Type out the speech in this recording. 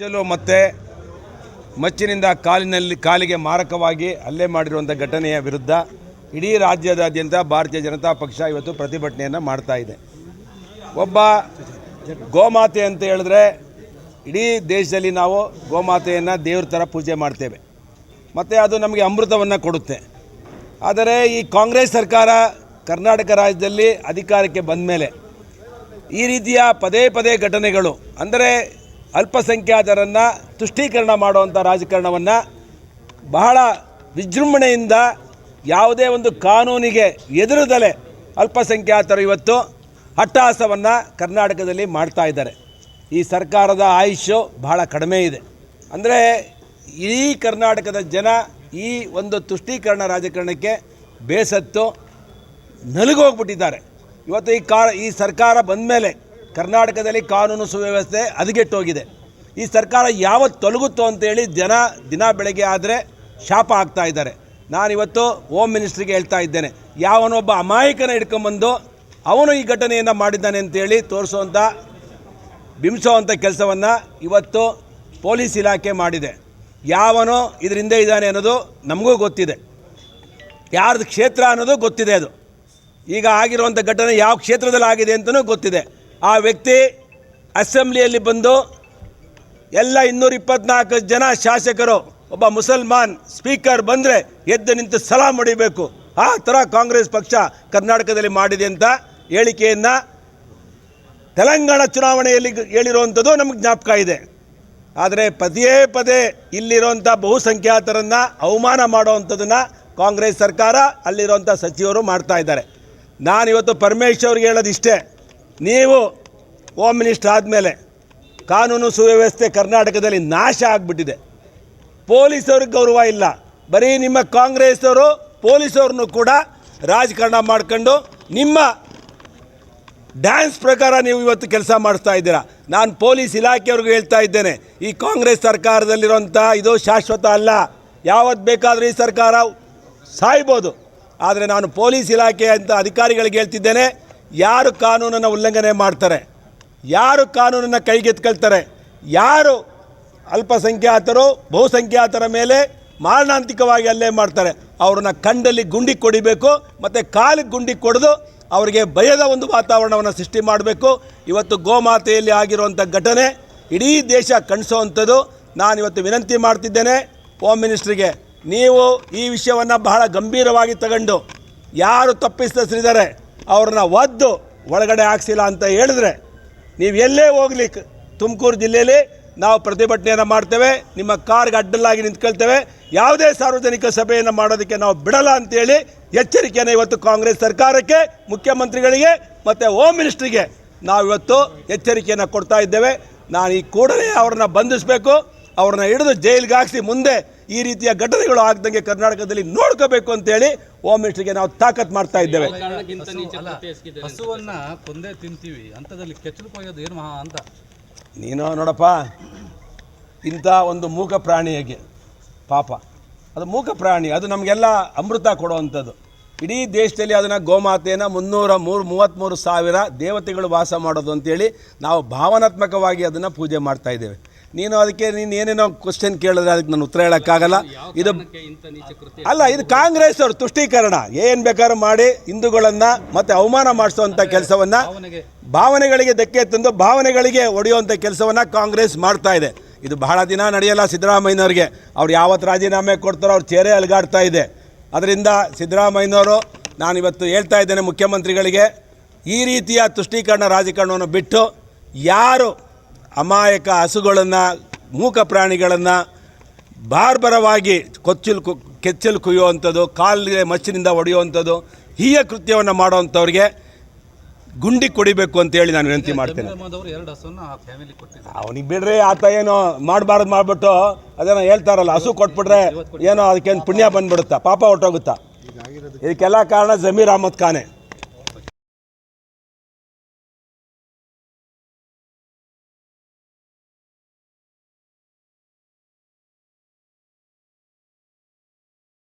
ಕೆಚ್ಚಲು ಮತ್ತು ಮಚ್ಚಿನಿಂದ ಕಾಲಿನಲ್ಲಿ ಕಾಲಿಗೆ ಮಾರಕವಾಗಿ ಹಲ್ಲೆ ಮಾಡಿರುವಂಥ ಘಟನೆಯ ವಿರುದ್ಧ ಇಡೀ ರಾಜ್ಯದಾದ್ಯಂತ ಭಾರತೀಯ ಜನತಾ ಪಕ್ಷ ಇವತ್ತು ಪ್ರತಿಭಟನೆಯನ್ನು ಮಾಡ್ತಾ ಇದೆ. ಒಬ್ಬ ಗೋಮಾತೆ ಅಂತ ಹೇಳಿದ್ರೆ ಇಡೀ ದೇಶದಲ್ಲಿ ನಾವು ಗೋಮಾತೆಯನ್ನು ದೇವ್ರ ಥರ ಪೂಜೆ ಮಾಡ್ತೇವೆ. ಮತ್ತು ಅದು ನಮಗೆ ಅಮೃತವನ್ನು ಕೊಡುತ್ತೆ. ಆದರೆ ಈ ಕಾಂಗ್ರೆಸ್ ಸರ್ಕಾರ ಕರ್ನಾಟಕ ರಾಜ್ಯದಲ್ಲಿ ಅಧಿಕಾರಕ್ಕೆ ಬಂದ ಮೇಲೆ ಈ ರೀತಿಯ ಪದೇ ಪದೇ ಘಟನೆಗಳು, ಅಂದರೆ ಅಲ್ಪಸಂಖ್ಯಾತರನ್ನು ತುಷ್ಟೀಕರಣ ಮಾಡುವಂಥ ರಾಜಕಾರಣವನ್ನು ಬಹಳ ವಿಜೃಂಭಣೆಯಿಂದ ಯಾವುದೇ ಒಂದು ಕಾನೂನಿಗೆ ಎದುರುದಲೆ ಅಲ್ಪಸಂಖ್ಯಾತರು ಇವತ್ತು ಅಟ್ಟಹಾಸವನ್ನು ಕರ್ನಾಟಕದಲ್ಲಿ ಮಾಡ್ತಾ ಇದ್ದಾರೆ. ಈ ಸರ್ಕಾರದ ಆಯುಷ್ಯು ಬಹಳ ಕಡಿಮೆ ಇದೆ. ಅಂದರೆ ಈ ಕರ್ನಾಟಕದ ಜನ ಈ ಒಂದು ತುಷ್ಟೀಕರಣ ರಾಜಕಾರಣಕ್ಕೆ ಬೇಸತ್ತು ನಲುಗೋಗ್ಬಿಟ್ಟಿದ್ದಾರೆ. ಇವತ್ತು ಈ ಕಾ ಈ ಸರ್ಕಾರ ಬಂದ ಮೇಲೆ ಕರ್ನಾಟಕದಲ್ಲಿ ಕಾನೂನು ಸುವ್ಯವಸ್ಥೆ ಹದಗೆಟ್ಟೋಗಿದೆ. ಈ ಸರ್ಕಾರ ಯಾವತ್ತು ತೊಲಗುತ್ತೋ ಅಂತೇಳಿ ಜನ ದಿನ ಬೆಳಗ್ಗೆ ಆದರೆ ಶಾಪ ಆಗ್ತಾ ಇದ್ದಾರೆ. ನಾನಿವತ್ತು ಹೋಮ್ ಮಿನಿಸ್ಟ್ರಿಗೆ ಹೇಳ್ತಾ ಇದ್ದೇನೆ. ಯಾವನೊಬ್ಬ ಅಮಾಯಕನ ಹಿಡ್ಕೊಂಬಂದು ಅವನು ಈ ಘಟನೆಯನ್ನು ಮಾಡಿದ್ದಾನೆ ಅಂತೇಳಿ ತೋರಿಸುವಂಥ ಬಿಂಬಿಸುವಂಥ ಕೆಲಸವನ್ನು ಇವತ್ತು ಪೊಲೀಸ್ ಇಲಾಖೆ ಮಾಡಿದೆ. ಯಾವನೋ ಇದರಿಂದ ಇದ್ದಾನೆ ಅನ್ನೋದು ನಮಗೂ ಗೊತ್ತಿದೆ. ಯಾರ್ದು ಕ್ಷೇತ್ರ ಅನ್ನೋದು ಗೊತ್ತಿದೆ ಅದು. ಈಗ ಆಗಿರುವಂಥ ಘಟನೆ ಯಾವ ಕ್ಷೇತ್ರದಲ್ಲಿ ಆಗಿದೆ ಅಂತಲೂ ಗೊತ್ತಿದೆ. ಆ ವ್ಯಕ್ತಿ ಅಸೆಂಬ್ಲಿಯಲ್ಲಿ ಬಂದು ಎಲ್ಲ ಇನ್ನೂರ ಇಪ್ಪತ್ನಾಲ್ಕು ಜನ ಶಾಸಕರು, ಒಬ್ಬ ಮುಸಲ್ಮಾನ್ ಸ್ಪೀಕರ್ ಬಂದರೆ ಎದ್ದು ನಿಂತು ಸಲಾಮ್ ಹೊಡಿಬೇಕು. ಆ ಥರ ಕಾಂಗ್ರೆಸ್ ಪಕ್ಷ ಕರ್ನಾಟಕದಲ್ಲಿ ಮಾಡಿದೆ ಅಂತ ಹೇಳಿಕೆಯನ್ನು ತೆಲಂಗಾಣ ಚುನಾವಣೆಯಲ್ಲಿ ಹೇಳಿರುವಂಥದ್ದು ನಮಗೆ ಜ್ಞಾಪಕ ಇದೆ. ಆದರೆ ಪದೇ ಪದೇ ಇಲ್ಲಿರುವಂಥ ಬಹುಸಂಖ್ಯಾತರನ್ನು ಅವಮಾನ ಮಾಡುವಂಥದ್ದನ್ನು ಕಾಂಗ್ರೆಸ್ ಸರ್ಕಾರ, ಅಲ್ಲಿರುವಂಥ ಸಚಿವರು ಮಾಡ್ತಾ ಇದ್ದಾರೆ. ನಾನಿವತ್ತು ಪರಮೇಶ್ವರ್ಗೆ ಹೇಳೋದಿಷ್ಟೇ ನೀವು ಹೋಮ್ ಮಿನಿಸ್ಟರ್ ಆದಮೇಲೆ ಕಾನೂನು ಸುವ್ಯವಸ್ಥೆ ಕರ್ನಾಟಕದಲ್ಲಿ ನಾಶ ಆಗಿಬಿಟ್ಟಿದೆ. ಪೊಲೀಸವ್ರಿಗೆ ಗೌರವ ಇಲ್ಲ. ಬರೀ ನಿಮ್ಮ ಕಾಂಗ್ರೆಸ್ಸವರು ಪೊಲೀಸವ್ರನ್ನು ಕೂಡ ರಾಜಕಾರಣ ಮಾಡ್ಕೊಂಡು ನಿಮ್ಮ ಡ್ಯಾನ್ಸ್ ಪ್ರಕಾರ ನೀವು ಇವತ್ತು ಕೆಲಸ ಮಾಡಿಸ್ತಾ ಇದ್ದೀರಾ. ನಾನು ಪೊಲೀಸ್ ಇಲಾಖೆಯವ್ರಿಗೂ ಹೇಳ್ತಾ ಇದ್ದೇನೆ, ಈ ಕಾಂಗ್ರೆಸ್ ಸರ್ಕಾರದಲ್ಲಿರುವಂಥ ಇದು ಶಾಶ್ವತ ಅಲ್ಲ. ಯಾವತ್ತು ಬೇಕಾದರೂ ಈ ಸರ್ಕಾರ ಸಾಯ್ಬೋದು. ಆದರೆ ನಾನು ಪೊಲೀಸ್ ಇಲಾಖೆ ಅಂತ ಅಧಿಕಾರಿಗಳಿಗೆ ಹೇಳ್ತಿದ್ದೇನೆ ಯಾರು ಕಾನೂನನ್ನು ಉಲ್ಲಂಘನೆ ಮಾಡ್ತಾರೆ? ಯಾರು ಕಾನೂನನ್ನು ಕೈಗೆತ್ಕೊಳ್ತಾರೆ? ಯಾರು ಅಲ್ಪಸಂಖ್ಯಾತರು, ಬಹುಸಂಖ್ಯಾತರ ಮೇಲೆ ಮಾರಣಾಂತಿಕವಾಗಿ ಅಲ್ಲೇ ಮಾಡ್ತಾರೆ? ಅವ್ರನ್ನ ಕಂಡಲ್ಲಿ ಗುಂಡಿ ಕೊಡಿಬೇಕು, ಮತ್ತು ಕಾಲಿಗೆ ಗುಂಡಿ ಕೊಡೋದು ಅವರಿಗೆ ಭಯದ ಒಂದು ವಾತಾವರಣವನ್ನು ಸೃಷ್ಟಿ ಮಾಡಬೇಕು. ಇವತ್ತು ಗೋಮಾತೆಯಲ್ಲಿ ಆಗಿರುವಂಥ ಘಟನೆ, ಇಡೀ ದೇಶ ಕಣಿಸೋವಂಥದ್ದು ನಾನು ಇವತ್ತು ವಿನಂತಿ ಮಾಡ್ತಿದ್ದೇನೆ ಹೋಮ್ ಮಿನಿಸ್ಟ್ರಿಗೆ ನೀವು ಈ ವಿಷಯವನ್ನು ಬಹಳ ಗಂಭೀರವಾಗಿ ತಗೊಂಡು, ಯಾರು ತಪ್ಪಿಸ್ತರಿದ್ದಾರೆ ಅವ್ರನ್ನ ಒದ್ದು ಒಳಗಡೆ ಹಾಕ್ಸಿಲ್ಲ ಅಂತ ಹೇಳಿದ್ರೆ ನೀವು ಎಲ್ಲೇ ಹೋಗ್ಲಿಕ್ಕೆ ತುಮಕೂರು ಜಿಲ್ಲೆಯಲ್ಲಿ ನಾವು ಪ್ರತಿಭಟನೆಯನ್ನು ಮಾಡ್ತೇವೆ, ನಿಮ್ಮ ಕಾರ್ಗೆ ಅಡ್ಡಲಾಗಿ ನಿಂತ್ಕೊಳ್ತೇವೆ ಯಾವುದೇ ಸಾರ್ವಜನಿಕ ಸಭೆಯನ್ನು ಮಾಡೋದಕ್ಕೆ ನಾವು ಬಿಡಲ್ಲ ಅಂತೇಳಿ ಎಚ್ಚರಿಕೆಯನ್ನು ಇವತ್ತು ಕಾಂಗ್ರೆಸ್ ಸರ್ಕಾರಕ್ಕೆ, ಮುಖ್ಯಮಂತ್ರಿಗಳಿಗೆ ಮತ್ತು ಹೋಮ್ ಮಿನಿಸ್ಟ್ರಿಗೆ ನಾವು ಇವತ್ತು ಎಚ್ಚರಿಕೆಯನ್ನು ಕೊಡ್ತಾ ಇದ್ದೇವೆ. ನಾನು ಈ ಕೂಡಲೇ ಅವ್ರನ್ನ ಬಂಧಿಸಬೇಕು, ಅವ್ರನ್ನ ಹಿಡಿದು ಜೈಲಿಗೆ ಹಾಕಿಸಿ ಮುಂದೆ ಈ ರೀತಿಯ ಘಟನೆಗಳು ಆಗದಂಗೆ ಕರ್ನಾಟಕದಲ್ಲಿ ನೋಡ್ಕೋಬೇಕು ಅಂತೇಳಿ ಹೋಮ್ ಮಿನಿಸ್ಟರ್ಗೆ ನಾವು ತಾಕತ್ ಮಾಡ್ತಾ ಇದ್ದೇವೆ. ಹಸುವನ್ನ ಕೊಂದೇ ತಿಂತೀವಿ. ಅಂತದಲ್ಲಿ ಕೆಚ್ಚಲು ಕೊಯ್ಯೋದು ಏನು ಅಂತ. ನೀನು ನೋಡಪ್ಪ ಇಂಥ ಒಂದು ಮೂಕ ಪ್ರಾಣಿಯಾಗಿ ಪಾಪ. ಅದು ಮೂಕ ಪ್ರಾಣಿ ಅದು ನಮಗೆಲ್ಲ ಅಮೃತ ಕೊಡುವಂಥದ್ದು. ಇಡೀ ದೇಶದಲ್ಲಿ ಅದನ್ನು ಗೋಮಾತೆಯನ್ನು ಮುನ್ನೂರ ಮೂರು ಮೂವತ್ತ್ಮೂರು ಸಾವಿರ ದೇವತೆಗಳು ವಾಸ ಮಾಡೋದು ಅಂತೇಳಿ ನಾವು ಭಾವನಾತ್ಮಕವಾಗಿ ಅದನ್ನು ಪೂಜೆ ಮಾಡ್ತಾ ಇದ್ದೇವೆ. ನೀನು ಅದಕ್ಕೆ ನೀನು ಏನೇನೋ ಕ್ವಶನ್ ಕೇಳಿದ್ರೆ ಅದಕ್ಕೆ ನಾನು ಉತ್ತರ ಹೇಳೋಕ್ಕಾಗಲ್ಲ. ಇದು ಅಲ್ಲ ಇದು ಕಾಂಗ್ರೆಸ್ ಅವರು ತುಷ್ಟೀಕರಣ. ಏನು ಬೇಕಾದ್ರೂ ಮಾಡಿ ಹಿಂದೂಗಳನ್ನು ಮತ್ತೆ ಅವಮಾನ ಮಾಡಿಸುವಂಥ ಕೆಲಸವನ್ನು ಭಾವನೆಗಳಿಗೆ ಧಕ್ಕೆ ತಂದು ಭಾವನೆಗಳಿಗೆ ಒಡೆಯುವಂಥ ಕೆಲಸವನ್ನು ಕಾಂಗ್ರೆಸ್ ಮಾಡ್ತಾ ಇದೆ. ಇದು ಬಹಳ ದಿನ ನಡೆಯಲ್ಲ ಸಿದ್ದರಾಮಯ್ಯನವ್ರಿಗೆ. ಅವ್ರು ಯಾವತ್ತು ರಾಜೀನಾಮೆ ಕೊಡ್ತಾರೋ ಅವ್ರ ಚೇರೆ ಅಲ್ಗಾಡ್ತಾ ಇದೆ. ಅದರಿಂದ ಸಿದ್ದರಾಮಯ್ಯನವರು ನಾನಿವತ್ತು ಹೇಳ್ತಾ ಇದ್ದೇನೆ ಮುಖ್ಯಮಂತ್ರಿಗಳಿಗೆ ಈ ರೀತಿಯ ತುಷ್ಟೀಕರಣ ರಾಜಕಾರಣವನ್ನು ಬಿಟ್ಟು ಯಾರು ಅಮಾಯಕ ಹಸುಗಳನ್ನು ಮೂಕ ಪ್ರಾಣಿಗಳನ್ನು ಬಾರ್ಬರವಾಗಿ ಕೊಚ್ಚಲು ಕು ಕೆಚ್ಚಲು ಕುಯ್ಯುವಂಥದ್ದು ಕಾಲಿಗೆ ಮಚ್ಚಿನಿಂದ ಹೊಡೆಯುವಂಥದ್ದು ಹೀಯ ಕೃತ್ಯವನ್ನು ಮಾಡುವಂಥವ್ರಿಗೆ ಗುಂಡಿ ಕೊಡಿಬೇಕು ಅಂತೇಳಿ ನಾನು ವಿನಂತಿ ಮಾಡ್ತೇನೆ. ಅವರು ಎರಡು ಹಸುವನ್ನ ಫ್ಯಾಮಿಲಿ ಕೊಟ್ಟಿದ್ದಾರೆ. ಅವನಿಗೆ ಬಿಡ್ರಿ ಆತ ಏನೋ ಮಾಡಬಾರ್ದು ಮಾಡಿಬಿಟ್ಟು ಅದೇನೋ ಹೇಳ್ತಾರಲ್ಲ ಹಸು ಕೊಟ್ಬಿಟ್ರೆ ಏನೋ ಅದಕ್ಕೇನು ಪುಣ್ಯ ಬಂದ್ಬಿಡುತ್ತಾ ಪಾಪ ಹೊಟ್ಟೋಗುತ್ತಾ ಇದಕ್ಕೆಲ್ಲ ಕಾರಣ ಜಮೀರ್ ಅಹಮದ್ ಖಾನೆ.